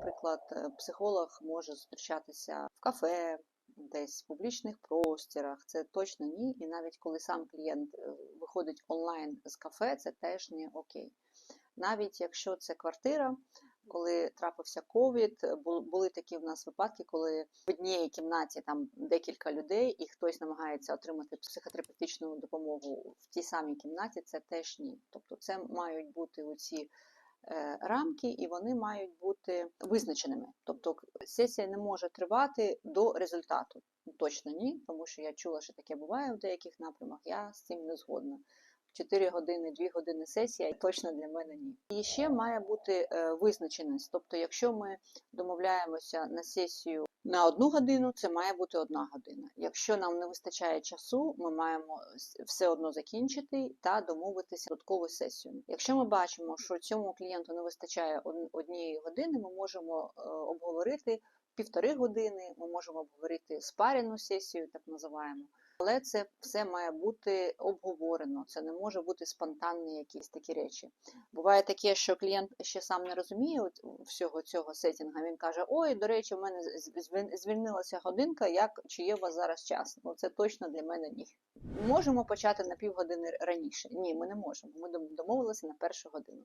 наприклад, е, психолог може зустрічатися в кафе, десь в публічних простірах. Це точно ні. І навіть коли сам клієнт е, виходить онлайн з кафе, це теж не окей. Навіть якщо це квартира, коли трапився ковід, були такі в нас випадки, коли в одній кімнаті там декілька людей, і хтось намагається отримати психотерапевтичну допомогу в тій самій кімнаті, це теж ні. Тобто це мають бути оці рамки, і вони мають бути визначеними. Тобто сесія не може тривати до результату. Точно ні, тому що я чула, що таке буває в деяких напрямах. Я з цим не згодна. 4 години, 2 години сесія точно для мене ні. І ще має бути е, визначеність. Тобто, якщо ми домовляємося на сесію на одну годину, це має бути одна година. Якщо нам не вистачає часу, ми маємо все одно закінчити та домовитися додаткову сесію. Якщо ми бачимо, що цьому клієнту не вистачає однієї години, ми можемо е, обговорити півтори години, ми можемо обговорити спаряну сесію, так називаємо. Але це все має бути обговорено. Це не може бути спонтанні якісь такі речі. Буває таке, що клієнт ще сам не розуміє всього цього сетінга. Він каже: Ой, до речі, в мене звільнилася годинка. Як чи є у вас зараз час? Ну це точно для мене ні. Можемо почати на півгодини раніше. Ні, ми не можемо. Ми домовилися на першу годину.